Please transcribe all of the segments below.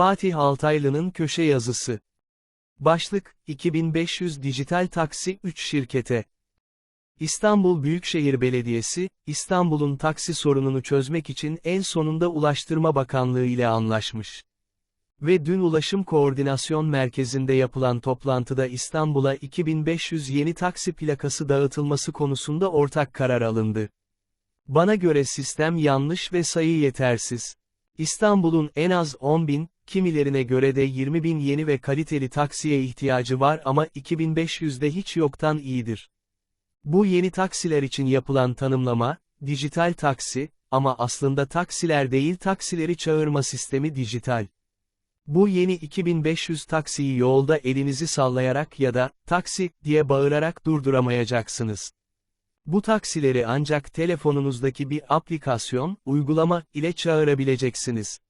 Fatih Altaylı'nın köşe yazısı. Başlık, 2500 dijital taksi 3 şirkete. İstanbul Büyükşehir Belediyesi, İstanbul'un taksi sorununu çözmek için en sonunda Ulaştırma Bakanlığı ile anlaşmış. Ve dün Ulaşım Koordinasyon Merkezi'nde yapılan toplantıda İstanbul'a 2500 yeni taksi plakası dağıtılması konusunda ortak karar alındı. Bana göre sistem yanlış ve sayı yetersiz. İstanbul'un en az 10 bin, kimilerine göre de 20 bin yeni ve kaliteli taksiye ihtiyacı var ama 2500'de hiç yoktan iyidir. Bu yeni taksiler için yapılan tanımlama, dijital taksi, ama aslında taksiler değil taksileri çağırma sistemi dijital. Bu yeni 2500 taksiyi yolda elinizi sallayarak ya da, taksi, diye bağırarak durduramayacaksınız. Bu taksileri ancak telefonunuzdaki bir aplikasyon, uygulama ile çağırabileceksiniz.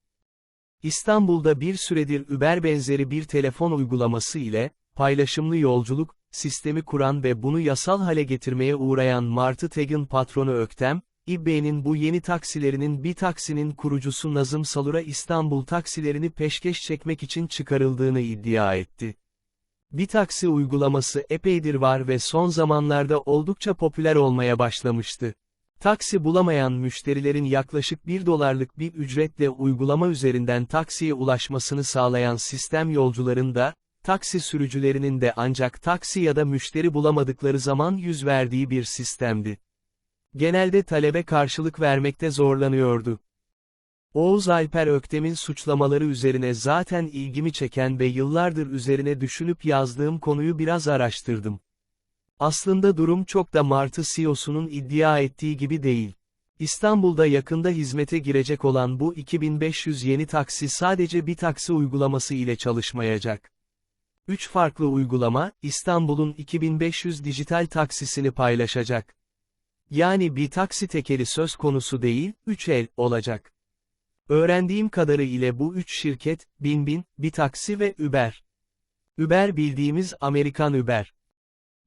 İstanbul'da bir süredir Uber benzeri bir telefon uygulaması ile, paylaşımlı yolculuk, sistemi kuran ve bunu yasal hale getirmeye uğrayan Martı Teg'in patronu Öktem, İBB'nin bu yeni taksilerinin bir taksinin kurucusu Nazım Salur'a İstanbul taksilerini peşkeş çekmek için çıkarıldığını iddia etti. Bir taksi uygulaması epeydir var ve son zamanlarda oldukça popüler olmaya başlamıştı. Taksi bulamayan müşterilerin yaklaşık 1 dolarlık bir ücretle uygulama üzerinden taksiye ulaşmasını sağlayan sistem yolcuların da, taksi sürücülerinin de ancak taksi ya da müşteri bulamadıkları zaman yüz verdiği bir sistemdi. Genelde talebe karşılık vermekte zorlanıyordu. Oğuz Alper Öktem'in suçlamaları üzerine zaten ilgimi çeken ve yıllardır üzerine düşünüp yazdığım konuyu biraz araştırdım. Aslında durum çok da Martı CEO'sunun iddia ettiği gibi değil. İstanbul'da yakında hizmete girecek olan bu 2500 yeni taksi sadece bir taksi uygulaması ile çalışmayacak. Üç farklı uygulama, İstanbul'un 2500 dijital taksisini paylaşacak. Yani bir taksi tekeli söz konusu değil, üç el, olacak. Öğrendiğim kadarı ile bu üç şirket, Binbin, Bitaksi ve Uber. Uber bildiğimiz Amerikan Uber.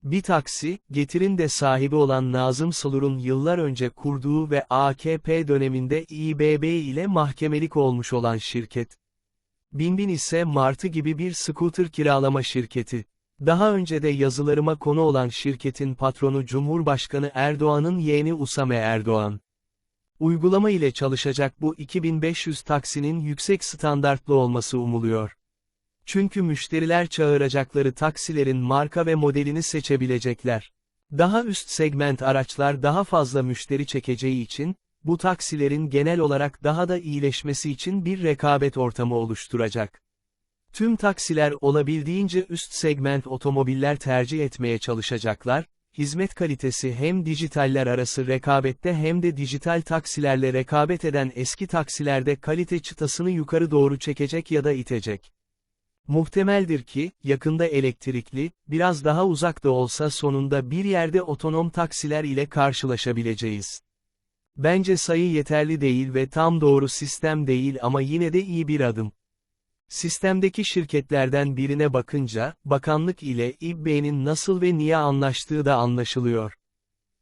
Bitaksi, Getir'in de sahibi olan Nazım Salur'un yıllar önce kurduğu ve AKP döneminde İBB ile mahkemelik olmuş olan şirket. Binbin ise Martı gibi bir scooter kiralama şirketi. Daha önce de yazılarıma konu olan şirketin patronu Cumhurbaşkanı Erdoğan'ın yeğeni Usame Erdoğan. Uygulama ile çalışacak bu 2500 taksinin yüksek standartlı olması umuluyor. Çünkü müşteriler çağıracakları taksilerin marka ve modelini seçebilecekler. Daha üst segment araçlar daha fazla müşteri çekeceği için, bu taksilerin genel olarak daha da iyileşmesi için bir rekabet ortamı oluşturacak. Tüm taksiler olabildiğince üst segment otomobiller tercih etmeye çalışacaklar, hizmet kalitesi hem dijitaller arası rekabette hem de dijital taksilerle rekabet eden eski taksilerde kalite çıtasını yukarı doğru çekecek ya da itecek. Muhtemeldir ki, yakında elektrikli, biraz daha uzak da olsa sonunda bir yerde otonom taksiler ile karşılaşabileceğiz. Bence sayı yeterli değil ve tam doğru sistem değil ama yine de iyi bir adım. Sistemdeki şirketlerden birine bakınca, bakanlık ile İBB'nin nasıl ve niye anlaştığı da anlaşılıyor.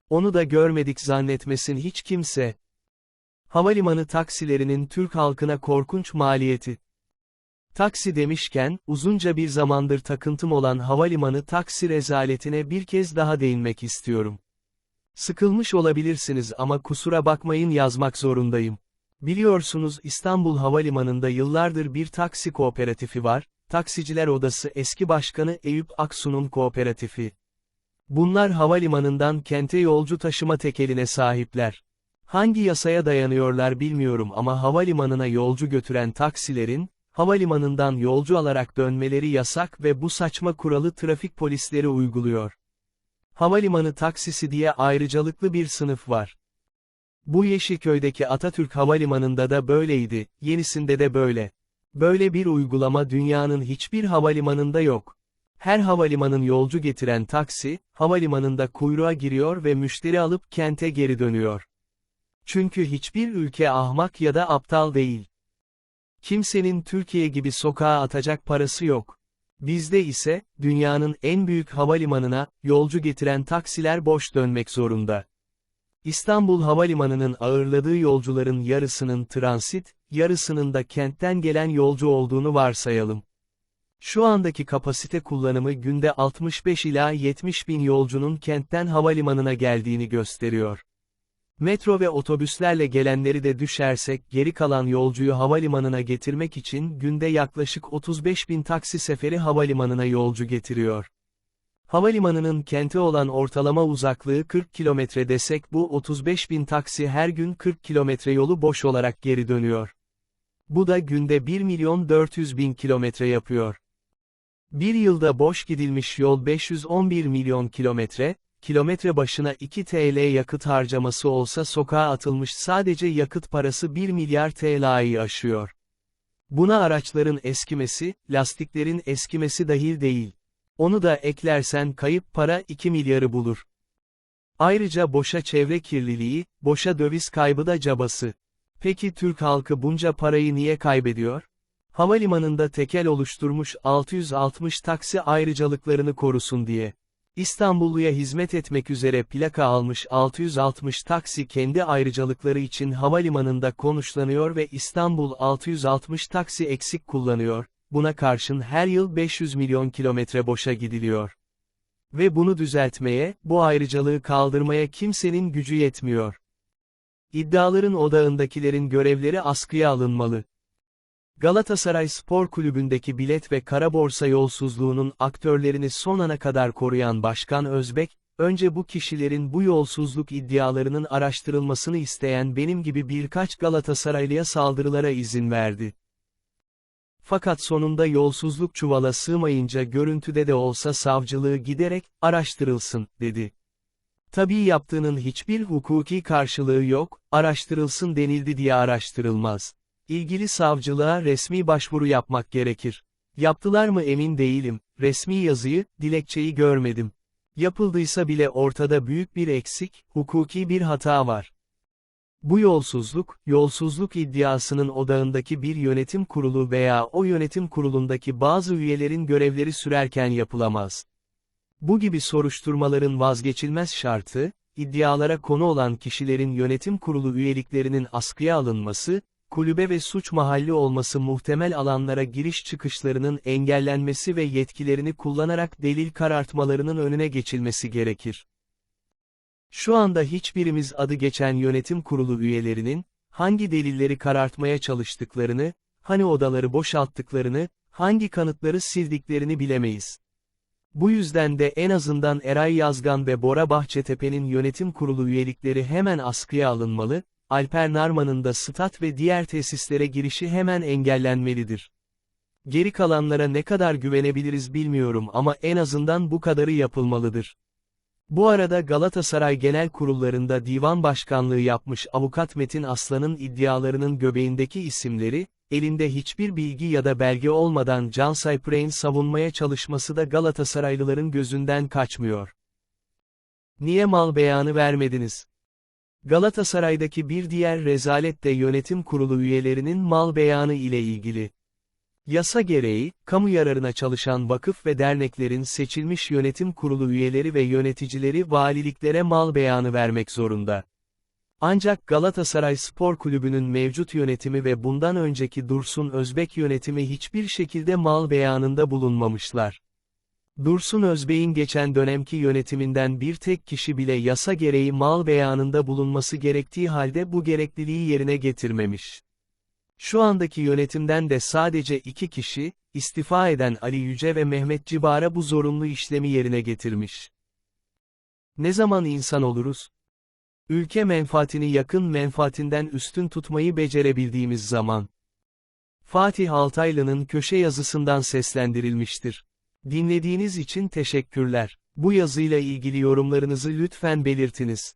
Onu da görmedik zannetmesin hiç kimse. Havalimanı taksilerinin Türk halkına korkunç maliyeti. Taksi demişken, uzunca bir zamandır takıntım olan havalimanı taksi rezaletine bir kez daha değinmek istiyorum. Sıkılmış olabilirsiniz ama kusura bakmayın yazmak zorundayım. Biliyorsunuz İstanbul Havalimanı'nda yıllardır bir taksi kooperatifi var, Taksiciler Odası eski başkanı Eyüp Aksu'nun kooperatifi. Bunlar havalimanından kente yolcu taşıma tekeline sahipler. Hangi yasaya dayanıyorlar bilmiyorum ama havalimanına yolcu götüren taksilerin, havalimanından yolcu alarak dönmeleri yasak ve bu saçma kuralı trafik polisleri uyguluyor. Havalimanı taksisi diye ayrıcalıklı bir sınıf var. Bu Yeşilköy'deki Atatürk Havalimanı'nda da böyleydi, yenisinde de böyle. Böyle bir uygulama dünyanın hiçbir havalimanında yok. Her havalimanın yolcu getiren taksi, havalimanında kuyruğa giriyor ve müşteri alıp kente geri dönüyor. Çünkü hiçbir ülke ahmak ya da aptal değil. Kimsenin Türkiye gibi sokağa atacak parası yok. Bizde ise, dünyanın en büyük havalimanına, yolcu getiren taksiler boş dönmek zorunda. İstanbul Havalimanı'nın ağırladığı yolcuların yarısının transit, yarısının da kentten gelen yolcu olduğunu varsayalım. Şu andaki kapasite kullanımı günde 65 ila 70 bin yolcunun kentten havalimanına geldiğini gösteriyor. Metro ve otobüslerle gelenleri de düşersek geri kalan yolcuyu havalimanına getirmek için günde yaklaşık 35 bin taksi seferi havalimanına yolcu getiriyor. Havalimanının kente olan ortalama uzaklığı 40 kilometre desek bu 35 bin taksi her gün 40 kilometre yolu boş olarak geri dönüyor. Bu da günde 1 milyon 400 bin kilometre yapıyor. Bir yılda boş gidilmiş yol 511 milyon kilometre, kilometre başına 2 TL yakıt harcaması olsa sokağa atılmış sadece yakıt parası 1 milyar TL'yi aşıyor. Buna araçların eskimesi, lastiklerin eskimesi dahil değil. Onu da eklersen kayıp para 2 milyarı bulur. Ayrıca boşa çevre kirliliği, boşa döviz kaybı da cabası. Peki Türk halkı bunca parayı niye kaybediyor? Havalimanında tekel oluşturmuş 660 taksi ayrıcalıklarını korusun diye. İstanbulluya hizmet etmek üzere plaka almış 660 taksi kendi ayrıcalıkları için havalimanında konuşlanıyor ve İstanbul 660 taksi eksik kullanıyor, buna karşın her yıl 500 milyon kilometre boşa gidiliyor. Ve bunu düzeltmeye, bu ayrıcalığı kaldırmaya kimsenin gücü yetmiyor. İddiaların odağındakilerin görevleri askıya alınmalı. Galatasaray Spor Kulübü'ndeki bilet ve kara borsa yolsuzluğunun aktörlerini son ana kadar koruyan Başkan Özbek, önce bu kişilerin bu yolsuzluk iddialarının araştırılmasını isteyen benim gibi birkaç Galatasaraylıya saldırılara izin verdi. Fakat sonunda yolsuzluk çuvala sığmayınca görüntüde de olsa savcılığı giderek, araştırılsın, dedi. Tabii yaptığının hiçbir hukuki karşılığı yok, araştırılsın denildi diye araştırılmaz. İlgili savcılığa resmi başvuru yapmak gerekir. Yaptılar mı emin değilim, resmi yazıyı, dilekçeyi görmedim. Yapıldıysa bile ortada büyük bir eksik, hukuki bir hata var. Bu yolsuzluk, yolsuzluk iddiasının odağındaki bir yönetim kurulu veya o yönetim kurulundaki bazı üyelerin görevleri sürerken yapılamaz. Bu gibi soruşturmaların vazgeçilmez şartı, iddialara konu olan kişilerin yönetim kurulu üyeliklerinin askıya alınması, kulübe ve suç mahalli olması muhtemel alanlara giriş çıkışlarının engellenmesi ve yetkilerini kullanarak delil karartmalarının önüne geçilmesi gerekir. Şu anda hiçbirimiz adı geçen yönetim kurulu üyelerinin, hangi delilleri karartmaya çalıştıklarını, hani odaları boşalttıklarını, hangi kanıtları sildiklerini bilemeyiz. Bu yüzden de en azından Eray Yazgan ve Bora Bahçetepe'nin yönetim kurulu üyelikleri hemen askıya alınmalı, Alper Narman'ın da stat ve diğer tesislere girişi hemen engellenmelidir. Geri kalanlara ne kadar güvenebiliriz bilmiyorum ama en azından bu kadarı yapılmalıdır. Bu arada Galatasaray Genel Kurullarında divan başkanlığı yapmış avukat Metin Aslan'ın iddialarının göbeğindeki isimleri, elinde hiçbir bilgi ya da belge olmadan Can Sayprek'in savunmaya çalışması da Galatasaraylıların gözünden kaçmıyor. Niye mal beyanı vermediniz? Galatasaray'daki bir diğer rezalet de yönetim kurulu üyelerinin mal beyanı ile ilgili. Yasa gereği, kamu yararına çalışan vakıf ve derneklerin seçilmiş yönetim kurulu üyeleri ve yöneticileri valiliklere mal beyanı vermek zorunda. Ancak Galatasaray Spor Kulübü'nün mevcut yönetimi ve bundan önceki Dursun Özbek yönetimi hiçbir şekilde mal beyanında bulunmamışlar. Dursun Özbey'in geçen dönemki yönetiminden bir tek kişi bile yasa gereği mal beyanında bulunması gerektiği halde bu gerekliliği yerine getirmemiş. Şu andaki yönetimden de sadece iki kişi, istifa eden Ali Yüce ve Mehmet Cibar'a bu zorunlu işlemi yerine getirmiş. Ne zaman insan oluruz? Ülke menfaatini yakın menfaatinden üstün tutmayı becerebildiğimiz zaman. Fatih Altaylı'nın köşe yazısından seslendirilmiştir. Dinlediğiniz için teşekkürler. Bu yazıyla ilgili yorumlarınızı lütfen belirtiniz.